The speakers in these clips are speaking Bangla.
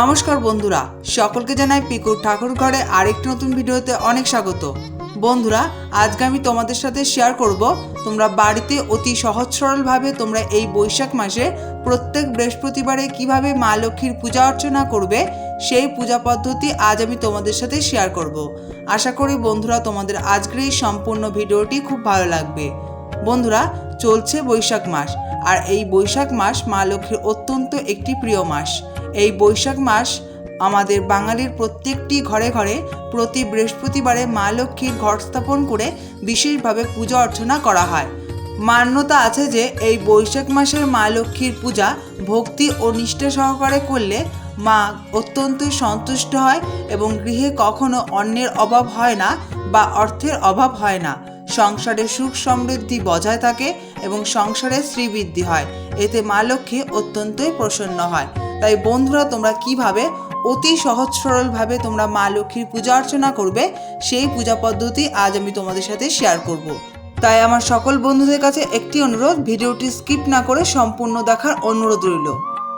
নমস্কার বন্ধুরা, সকলকে জানাই পিকুর ঠাকুর ঘরে আরেকটি নতুন ভিডিওতে অনেক স্বাগত। বন্ধুরা, আজকে আমি তোমাদের সাথে শেয়ার করব, তোমরা বাড়িতে অতি সহজ সরলভাবে তোমরা এই বৈশাখ মাসে প্রত্যেক বৃহস্পতিবারে কীভাবে মা লক্ষ্মীর পূজা অর্চনা করবে, সেই পূজা পদ্ধতি আজ আমি তোমাদের সাথে শেয়ার করব। আশা করি বন্ধুরা, তোমাদের আজকের এই সম্পূর্ণ ভিডিওটি খুব ভালো লাগবে। বন্ধুরা, চলছে বৈশাখ মাস, আর এই বৈশাখ মাস মা লক্ষ্মীর অত্যন্ত একটি প্রিয় মাস। এই বৈশাখ মাস আমাদের বাঙালির প্রত্যেকটি ঘরে ঘরে প্রতি বৃহস্পতিবারে মা লক্ষ্মীর ঘট স্থাপন করে বিশেষভাবে পূজা অর্চনা করা হয়। মান্যতা আছে যে এই বৈশাখ মাসের মা লক্ষ্মীর পূজা ভক্তি ও নিষ্ঠা সহকারে করলে মা অত্যন্তই সন্তুষ্ট হয় এবং গৃহে কখনো অন্যের অভাব হয় না বা অর্থের অভাব হয় না। সংসারে সুখ সমৃদ্ধি বজায় থাকে এবং সংসারে শ্রীবৃদ্ধি হয়। এতে মা লক্ষ্মী অত্যন্তই প্রসন্ন হয়। তাই বন্ধুরা, তোমরা কীভাবে অতি সহজ সরলভাবে তোমরা মা লক্ষ্মীর পূজা অর্চনা করবে, সেই পূজা পদ্ধতি আজ আমি তোমাদের সাথে শেয়ার করব। তাই আমার সকল বন্ধুদের কাছে একটি অনুরোধ, ভিডিওটি স্কিপ না করে সম্পূর্ণ দেখার অনুরোধ রইল।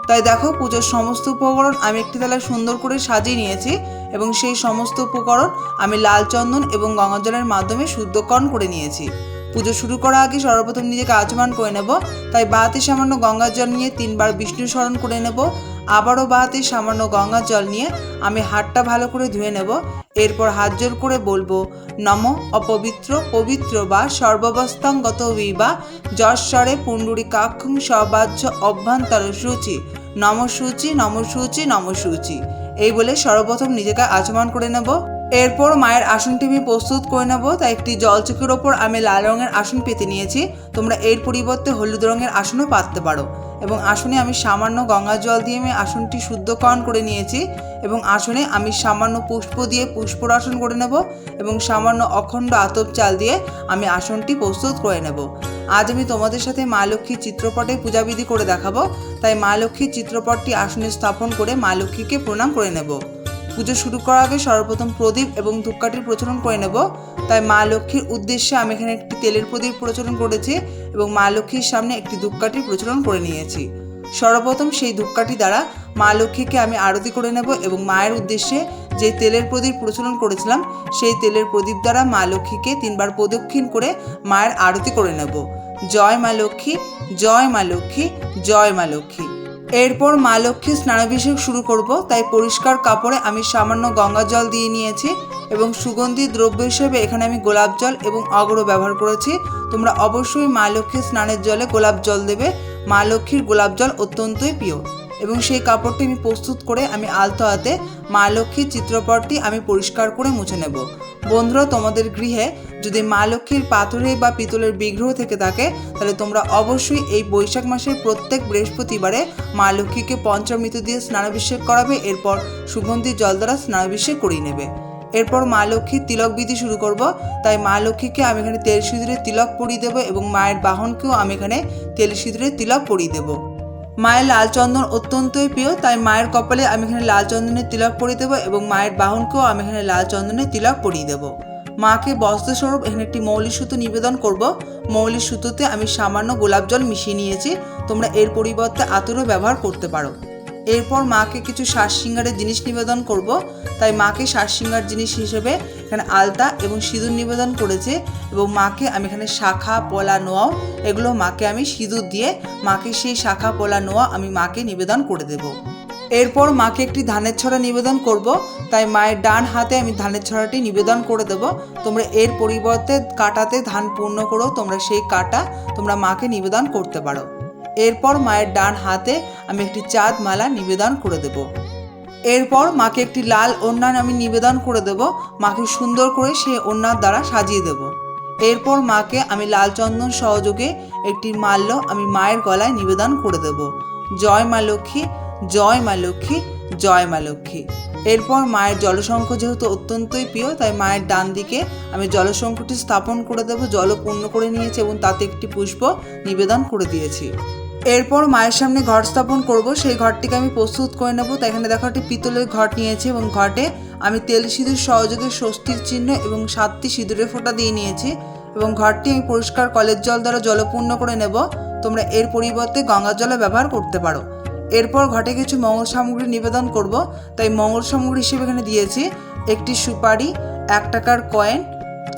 তাই দেখো, পুজোর সমস্ত উপকরণ আমি একটি তালা সুন্দর করে সাজিয়ে নিয়েছি এবং সেই সমস্ত উপকরণ আমি লাল চন্দন এবং গঙ্গা জলের মাধ্যমে শুদ্ধকরণ করে নিয়েছি। পুজো শুরু করার আগে সর্বপ্রথম নিজেকে আচমান করে নেব। তাই বাহাতে সামান্য গঙ্গার জল নিয়ে তিনবার বিষ্ণু স্মরণ করে নেব। আবারও বাহাতে সামান্য গঙ্গার জল নিয়ে আমি হাতটা ভালো করে ধুয়ে নেব। এরপর হাত জোর করে বলব, নম অপবিত্র পবিত্র বা সর্বাবস্থাঙ্গত বিবা যশ্বরে পুণ্ডুরি কাক্ষং সবাহ্য অভ্যন্তর সূচি। নম সূচি নম সূচি নম সূচি। এই বলে সর্বপ্রথম নিজেকে আচমন করে নেব। এরপর মায়ের আসনটি আমি প্রস্তুত করে নেব, তাই একটি জলচকের ওপর আমি লাল রঙের আসন পেতে নিয়েছি। তোমরা এর পরিবর্তে হলুদ রঙের আসনও পাততে পারো। এবং আসনে আমি সামান্য গঙ্গা জল দিয়ে আমি আসনটি শুদ্ধকরণ করে নিয়েছি। এবং আসনে আমি সামান্য পুষ্প দিয়ে পুষ্পরাসন করে নেব এবং সামান্য অখণ্ড আতপ চাল দিয়ে আমি আসনটি প্রস্তুত করে নেব। আজ আমি তোমাদের সাথে মা লক্ষ্মীর চিত্রপটে পূজাবিধি করে দেখাবো। তাই মা লক্ষ্মীর চিত্রপটটি আসনে স্থাপন করে মা লক্ষ্মীকে প্রণাম করে নেব। পুজো শুরু করার আগে সর্বপ্রথম প্রদীপ এবং ধূপকাঠির প্রচলন করে নেব। তাই মা লক্ষ্মীর উদ্দেশ্যে আমি এখানে একটি তেলের প্রদীপ প্রচলন করেছি এবং মা লক্ষ্মীর সামনে একটি ধূপকাঠির প্রচলন করে নিয়েছি। সর্বপ্রথম সেই ধূপকাঠি দ্বারা মা লক্ষ্মীকে আমি আরতি করে নেব এবং মায়ের উদ্দেশ্যে যে তেলের প্রদীপ প্রচলন করেছিলাম, সেই তেলের প্রদীপ দ্বারা মা লক্ষ্মীকে তিনবার প্রদক্ষিণ করে মায়ের আরতি করে নেব। জয় মা লক্ষ্মী, জয় মা লক্ষ্মী, জয় মা লক্ষ্মী। এরপর মা লক্ষ্মীর স্নানাভিষেক শুরু করব, তাই পরিষ্কার কাপড়ে আমি সামান্য গঙ্গা জল দিয়ে নিয়েছি এবং সুগন্ধি দ্রব্য হিসেবে এখানে আমি গোলাপ জল এবং অগরো ব্যবহার করেছি। তোমরা অবশ্যই মা লক্ষ্মীর স্নানের জলে গোলাপ জল দেবে। মা লক্ষ্মীর গোলাপ জল অত্যন্তই প্রিয়। এবং সেই কাপড়টি আমি প্রস্তুত করে আমি আলতো হাতে মা লক্ষ্মীর চিত্রপটটি আমি পরিষ্কার করে মুছে নেব। বন্ধুরা, তোমাদের গৃহে যদি মা লক্ষ্মীর পাথরে বা পিতলের বিগ্রহ থেকে থাকে, তাহলে তোমরা অবশ্যই এই বৈশাখ মাসের প্রত্যেক বৃহস্পতিবারে মা লক্ষ্মীকে পঞ্চমৃত দিয়ে স্নানাভিষেক করাবে, এরপর সুগন্ধি জল দ্বারা স্নানাভিষেক করিয়ে নেবে। এরপর মা লক্ষ্মীর তিলক বিধি শুরু করব, তাই মা লক্ষ্মীকে আমি এখানে তেল সিঁদুরে তিলক পরিয়ে দেবো এবং মায়ের বাহনকেও আমি এখানে তেল সিঁদুরে তিলক পরিয়ে দেবো। মায়ের লাল চন্দন অত্যন্তই প্রিয়, তাই মায়ের কপালে আমি এখানে লাল চন্দনের তিলক পরিয়ে দেবো এবং মায়ের বাহনকেও আমি এখানে লাল চন্দনের তিলক পরিয়ে দেবো। মাকে বস্ত্রস্বরূপ এখানে একটি মৌলিক সুতো নিবেদন করব। মৌলিক সুতোতে আমি সামান্য গোলাপ জল মিশিয়ে নিয়েছি। তোমরা এর পরিবর্তে আতরও ব্যবহার করতে পারো। এরপর মাকে কিছু শ্বাস সিঙ্গারের জিনিস নিবেদন করব। তাই মাকে শ্বাস সিঙ্গার জিনিস হিসেবে এখানে আলতা এবং সিঁদুর নিবেদন করেছে এবং মাকে আমি এখানে শাখা, পলা, নোয়াও এগুলো মাকে আমি সিঁদুর দিয়ে মাকে সেই শাখা, পলা, নোয়া আমি মাকে নিবেদন করে দেব। এরপর মাকে একটি ধানের ছড়া নিবেদন করব। তাই মায়ের ডান হাতে আমি ধানের ছড়াটি নিবেদন করে দেব। তোমরা এর পরিবর্তে কাটাতে ধান পূর্ণ করো, তোমরা সেই কাটা তোমরা মাকে নিবেদন করতে পারো। এরপর মায়ের ডান হাতে আমি একটি চাঁদ মালা নিবেদন করে দেব। এরপর মাকে একটি লাল ওড়না আমি নিবেদন করে দেব। মাকে সুন্দর করে সেই ওড়নার দ্বারা সাজিয়ে দেব। এরপর মাকে আমি লাল চন্দন সহযোগে একটি মাল্য আমি মায়ের গলায় নিবেদন করে দেব। জয় মা লক্ষ্মী, জয় মা লক্ষ্মী, জয় মা লক্ষ্মী। এরপর মায়ের জলশঙ্খ যেহেতু অত্যন্তই প্রিয়, তাই মায়ের ডান দিকে আমি জলশঙ্খটি স্থাপন করে দেব। জল পূর্ণ করে নিয়েছি এবং তাতে একটি পুষ্প নিবেদন করে দিয়েছি। এরপর মায়ের সামনে ঘট স্থাপন করব। সেই ঘরটিকে আমি প্রস্তুত করে নেব। তাই এখানে দেখো একটি পিতলের ঘট নিয়েছি এবং ঘটে আমি তেল সিঁদুর সহযোগে স্বস্তির চিহ্ন এবং সাতটি সিঁদুরের ফোঁটা দিয়ে নিয়েছি এবং ঘরটি আমি পরিষ্কার কলের জল দ্বারা জলপূর্ণ করে নেব। তোমরা এর পরিবর্তে গঙ্গার জলে ব্যবহার করতে পারো। এরপর ঘটে কিছু মঙ্গল সামগ্রী নিবেদন করব। তাই মঙ্গল সামগ্রী হিসেবে এখানে দিয়েছি একটি সুপারি, এক টাকার কয়েন,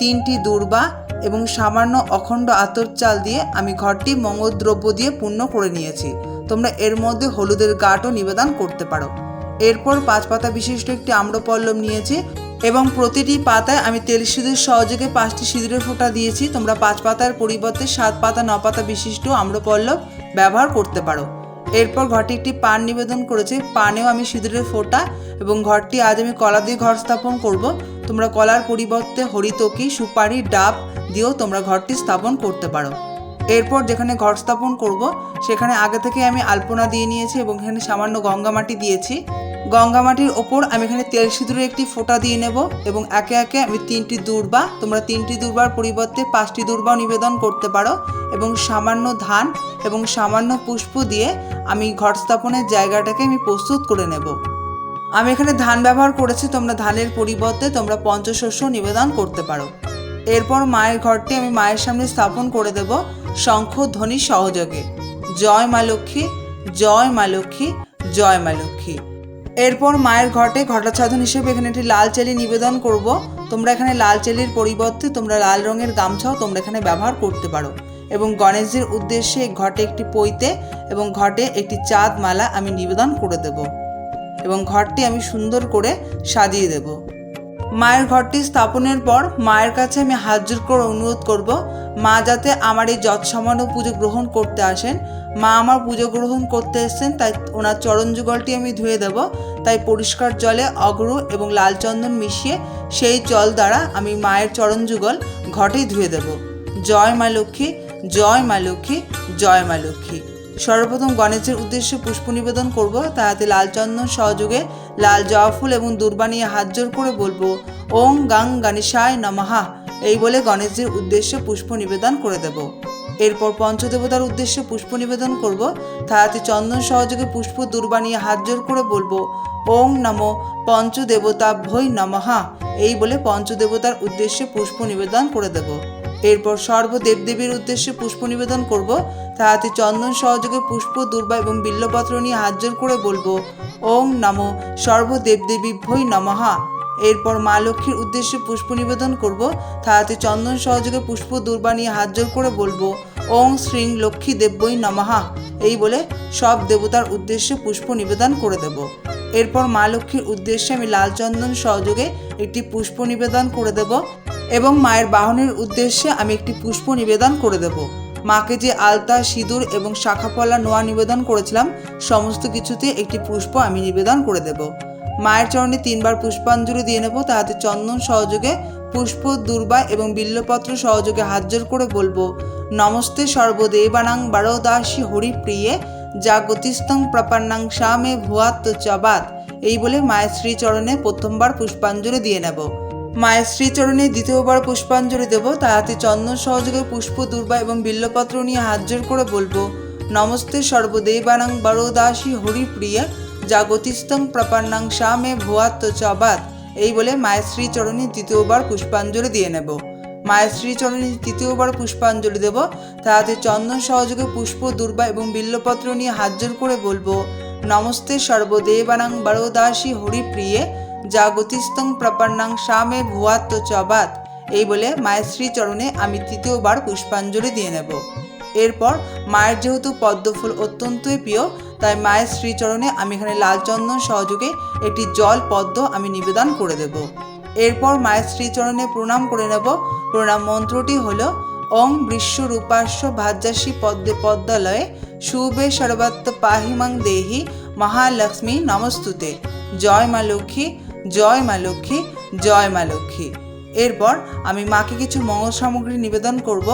তিনটি দূর্বা এবং সামান্য অখণ্ড আতর চাল দিয়ে আমি ঘরটি মঙ্গল দ্রব্য দিয়ে পূর্ণ করে নিয়েছি। তোমরা এর মধ্যে হলুদের গাঁটও নিবেদন করতে পারো। এরপর পাঁচ পাতা বিশিষ্ট একটি আম্রপল্লব নিয়েছি এবং প্রতিটি পাতায় আমি তেল সিঁদুর সহযোগে পাঁচটি সিঁদুরের ফোঁটা দিয়েছি। তোমরা পাঁচ পাতার পরিবর্তে সাত পাতা ন পাতা বিশিষ্ট আম্রপল্লব ব্যবহার করতে পারো। এরপর ঘরটি একটি পান নিবেদন করেছে। পানেও আমি সিঁদুরের ফোঁটা এবং ঘরটি আজ আমি কলা দিয়ে ঘর স্থাপন করব। তোমরা কলার পরিবর্তে হরিতকি, সুপারি, ডাব দিয়েও তোমরা ঘরটি স্থাপন করতে পারো। এরপর যেখানে ঘর স্থাপন করব, সেখানে আগে থেকে আমি আলপনা দিয়ে নিয়েছি এবং এখানে সামান্য গঙ্গা মাটি দিয়েছি। গঙ্গা মাটির ওপর আমি এখানে তেল সিঁদুরের একটি ফোঁটা দিয়ে নেব এবং একে একে আমি তিনটি দূর্বা, তোমরা তিনটি দূর্বার পরিবর্তে পাঁচটি দূর্বাও নিবেদন করতে পারো এবং সামান্য ধান এবং সামান্য পুষ্প দিয়ে আমি ঘর স্থাপনের জায়গাটাকে আমি প্রস্তুত করে নেব। আমি এখানে ধান ব্যবহার করেছি, তোমরা ধানের পরিবর্তে তোমরা পঞ্চশস্য নিবেদন করতে পারো। এরপর মায়ের ঘরটি আমি মায়ের সামনে স্থাপন করে দেব শঙ্খ ধ্বনি সহযোগে। জয় মা লক্ষ্মী, জয় মা লক্ষ্মী, জয় মা লক্ষ্মী। এরপর মায়ের ঘটে ঘটাচ্ছাদন হিসেবে এখানে একটি লাল চেলি নিবেদন করব। তোমরা এখানে লাল চেলির পরিবর্তে তোমরা লাল রঙের গামছাও তোমরা এখানে ব্যবহার করতে পারো। এবং গণেশজির উদ্দেশ্যে ঘটে একটি পৈতে এবং ঘটে একটি চাঁদ মালা আমি নিবেদন করে দেব। এবং ঘরটি আমি সুন্দর করে সাজিয়ে দেব। মায়ের ঘরটি স্থাপনের পর মায়ের কাছে আমি হাত করে অনুরোধ করব, মা যাতে আমার এই যৎসামান্য পুজো গ্রহণ করতে আসেন। মা আমার পুজো গ্রহণ করতে এসেছেন, তাই ওনার চরণ যুগলটি আমি ধুয়ে দেব। তাই পরিষ্কার জলে অগরু এবং লাল চন্দন মিশিয়ে সেই জল দ্বারা আমি মায়ের চরণ যুগল ঘটেই ধুয়ে দেব। জয় মা লক্ষ্মী, জয় মা লক্ষ্মী, জয় মা লক্ষ্মী। সর্বপ্রথম গণেশের উদ্দেশ্যে পুষ্প নিবেদন করব। তাহাতে লাল চন্দন সহযোগে লাল জবা ফুল এবং দুর্বা নিয়ে হাত জোর করে বলব, ওং গাং গণেশায় নমহা এই বলে গণেশজির উদ্দেশ্যে পুষ্প নিবেদন করে দেব। এরপর পঞ্চদেবতার উদ্দেশ্যে পুষ্প নিবেদন করব। তাহাতে চন্দন সহযোগে পুষ্প, দুর্বা নিয়ে হাত জোর করে বলব, ওং নমো পঞ্চদেবতা ভৈ নমহা এই বলে পঞ্চদেবতার উদ্দেশ্যে পুষ্প নিবেদন করে দেব। এরপর সর্ব দেবদেবীর উদ্দেশ্যে পুষ্প নিবেদন করব। তাহাতে চন্দন সহযোগে পুষ্প, দুর্বা এবং বিল্লপত্র নিয়ে হাত জোর করে বলব ওং নমো সর্বদেবদেবী ভৈ নমহা এরপর মা লক্ষ্মীর উদ্দেশ্যে পুষ্প নিবেদন করব। তাহাতে চন্দন সহযোগে পুষ্প, দুর্বা নিয়ে হাত জোর করে বলব ওং শ্রীং লক্ষ্মী দেব্যই নমহা এই বলে সব দেবতার উদ্দেশ্যে পুষ্প নিবেদন করে দেব। এরপর মা লক্ষ্মীর উদ্দেশ্যে আমি লাল চন্দন সহযোগে একটি পুষ্প নিবেদন করে দেব এবং মায়ের বাহনের উদ্দেশ্যে আমি একটি পুষ্প নিবেদন করে দেব। মাকে যে আলতা, সিঁদুর এবং শাখাপলা নোয়া নিবেদন করেছিলাম, সমস্ত কিছুতে একটি পুষ্প আমি নিবেদন করে দেব। মায়ের চরণে তিনবার পুষ্পাঞ্জলি দিয়ে নেব, তাহাতে চন্দন সহযোগে, পুষ্প, দুর্বা এবং বিল্লপত্র সহযোগে হাত করে বলব নমস্তে সর্বদেবানাং বারোদাসী হরিপ্রিয়ে জাগতিস্তং প্রপান্নাং শ্যামে ভুয়াত্ম চবাত। এই বলে মায়ের শ্রীচরণে প্রথমবার পুষ্পাঞ্জলি দিয়ে নেব। মায়ের শ্রীচরণে দ্বিতীয়বার পুষ্পাঞ্জলি দেব, তাহাতে চন্দন সহযোগে পুষ্প, দুর্বা এবং বিল্লপত্র নিয়ে হাত করে বলব, নমস্তে সর্বদেবানাং বরদাসী হরিপ্রিয়া জাগতিস্তং প্রপান্নাং শ্যামে ভুয়াত্ম চবাত। এই বলে মায়ের শ্রীচরণে দ্বিতীয়বার পুষ্পাঞ্জলি দিয়ে নেব। মায়ের শ্রীচরণে তৃতীয়বার পুষ্পাঞ্জলি দেব। তাহাতে চন্দন সহযোগে পুষ্প, দুর্বা এবং বিল্লপত্র নিয়ে হাত জোর করে বলব, নমস্তে সর্বদেবানাং বরদাসী হরিপ্রিয়ে জাগতিস্তং প্রপান্নাং শ্যামে ভুয়াত্ম চবাত। এই বলে মায়ের শ্রীচরণে আমি তৃতীয়বার পুষ্পাঞ্জলি দিয়ে নেব। এরপর মায়ের যেহেতু পদ্মফুল অত্যন্তই প্রিয়, তাই মায়ের শ্রীচরণে আমি এখানে লাল চন্দন সহযোগে একটি জল পদ্ম আমি নিবেদন করে দেব। এরপর মায়ের শ্রীচরণে প্রণাম করে নেব প্রণাম মন্ত্রটি হল, ওং বৃষ্ণরূপাস্য ভাজ্যাসী পদ্মে পদ্মালয়ে শুভে সর্বাত্ম পাহিমাং দেহি মহালক্ষ্মী নমস্তুতে। জয় মা লক্ষ্মী, জয় মা লক্ষ্মী, জয় মা লক্ষ্মী। এরপর আমি মাকে কিছু মঙ্গল সামগ্রী নিবেদন করব।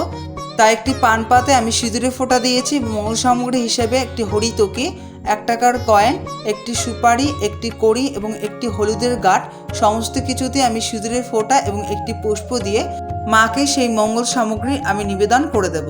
তাই একটি পান পাতে আমি সিঁদুরে ফোঁটা দিয়েছি। মঙ্গল সামগ্রী হিসেবে একটি হরিতকি এক টাকার কয়েন, একটি সুপারি, একটি কড়ি এবং একটি হলুদের গাঠ সমস্ত কিছুতে আমি সিঁদুরের ফোঁটা এবং একটি পুষ্প দিয়ে মাকে সেই মঙ্গল সামগ্রী আমি নিবেদন করে দেব।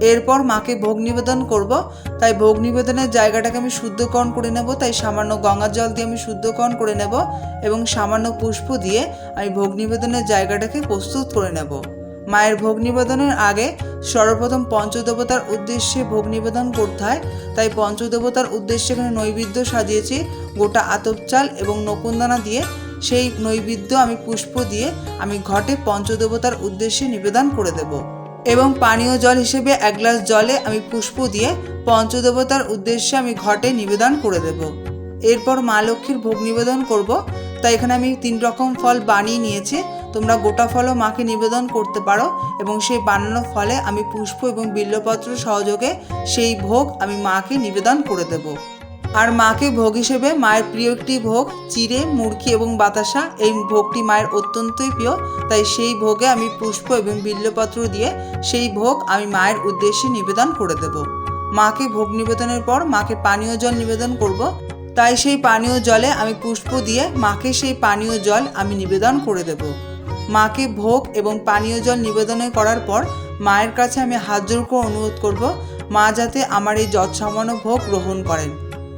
এরপর মাকে ভোগ নিবেদন করব। তাই ভোগ নিবেদনের জায়গাটাকে আমি শুদ্ধকরণ করে নেব। তাই সামান্য গঙ্গা জল দিয়ে আমি শুদ্ধকরণ করে নেব এবং সামান্য পুষ্প দিয়ে আমি ভোগ নিবেদনের জায়গাটাকে প্রস্তুত করে নেব। মায়ের ভোগ নিবেদনের আগে সর্বপ্রথম পঞ্চদেবতার উদ্দেশ্যে ভোগ নিবেদন করতে হয়। তাই পঞ্চদেবতার উদ্দেশ্যে এখানে নৈবেদ্য সাজিয়েছি। গোটা আতপ চাল এবং নকুনদানা দিয়ে সেই নৈবেদ্য আমি পুষ্প দিয়ে আমি ঘটে পঞ্চদেবতার উদ্দেশ্যে নিবেদন করে দেব। এবং পানীয় জল হিসেবে এক গ্লাস জলে আমি পুষ্প দিয়ে পঞ্চদেবতার উদ্দেশ্যে আমি ঘটে নিবেদন করে দেব। এরপর মা লক্ষ্মীর ভোগ নিবেদন করব। তাই এখানে আমি তিন রকম ফল বানিয়ে নিয়েছি। তোমরা গোটা ফলও মাকে নিবেদন করতে পারো এবং সেই বানানো ফলে আমি পুষ্প এবং বিল্লপত্র সহযোগে সেই ভোগ আমি মাকে নিবেদন করে দেব। আর মাকে ভোগ হিসেবে মায়ের প্রিয় একটি ভোগ, চিড়ে মুরকি এবং বাতাসা। এই ভোগটি মায়ের অত্যন্তই প্রিয়, তাই সেই ভোগে আমি পুষ্প এবং বিল্লপত্র দিয়ে সেই ভোগ আমি মায়ের উদ্দেশ্যে নিবেদন করে দেব। মাকে ভোগ নিবেদনের পর মাকে পানীয় জল নিবেদন করব। তাই সেই পানীয় জলে আমি পুষ্প দিয়ে মাকে সেই পানীয় জল আমি নিবেদন করে দেব। মাকে ভোগ এবং পানীয় জল নিবেদনে করার পর মায়ের কাছে আমি হাত জোর করে অনুরোধ করব, মা যাতে আমার এই যৎসামান্য ভোগ গ্রহণ করেন।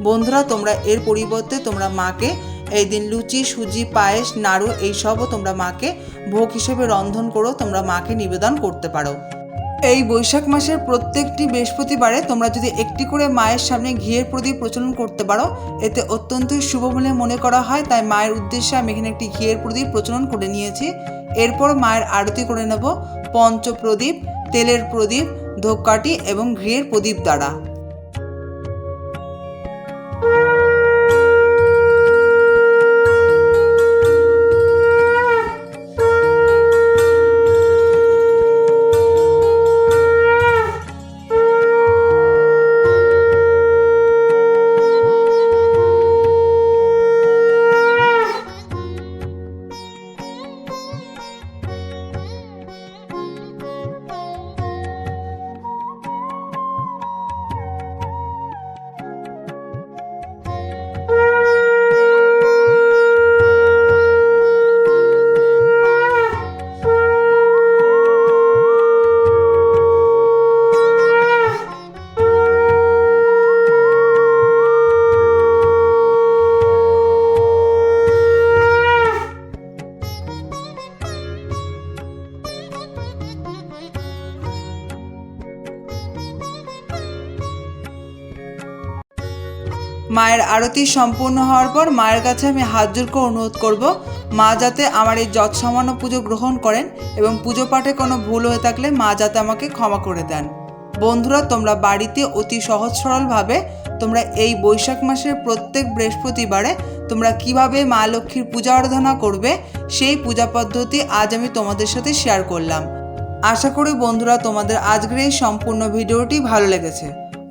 বন্ধুরা, তোমরা এর পরিবর্তে তোমরা মাকে এই দিন লুচি, সুজি, পায়েস, নাড়ু এইসবও তোমরা মাকে ভোগ হিসেবে রন্ধন করো, তোমরা মাকে নিবেদন করতে পারো। এই বৈশাখ মাসের প্রত্যেকটি বৃহস্পতিবারে তোমরা যদি একটি করে মায়ের সামনে ঘিয়ের প্রদীপ প্রচলন করতে পারো, এতে অত্যন্তই শুভ বলে মনে করা হয়। তাই মায়ের উদ্দেশ্যে আমি এখানে একটি ঘিয়ের প্রদীপ প্রচলন করে নিয়েছি। এরপর মায়ের আরতি করে নেব। পঞ্চপ্রদীপ, তেলের প্রদীপ, ধূপকাঠি এবং ঘিয়ের প্রদীপ দ্বারা। মায়ের আরতি সম্পূর্ণ হওয়ার পর মায়ের কাছে আমি হাত জোর করে অনুরোধ করব, মা যাতে আমার এই যৎসামান্য পুজো গ্রহণ করেন এবং পুজো পাঠে কোনো ভুল হয়ে থাকলে মা যাতে আমাকে ক্ষমা করে দেন। বন্ধুরা, তোমরা বাড়িতে অতি সহজ সরলভাবে তোমরা এই বৈশাখ মাসের প্রত্যেক বৃহস্পতিবারে তোমরা কীভাবে মা লক্ষ্মীর পূজা আরাধনা করবে, সেই পূজা পদ্ধতি আজ আমি তোমাদের সাথে শেয়ার করলাম। আশা করি বন্ধুরা, তোমাদের আজকের এই সম্পূর্ণ ভিডিওটি ভালো লেগেছে।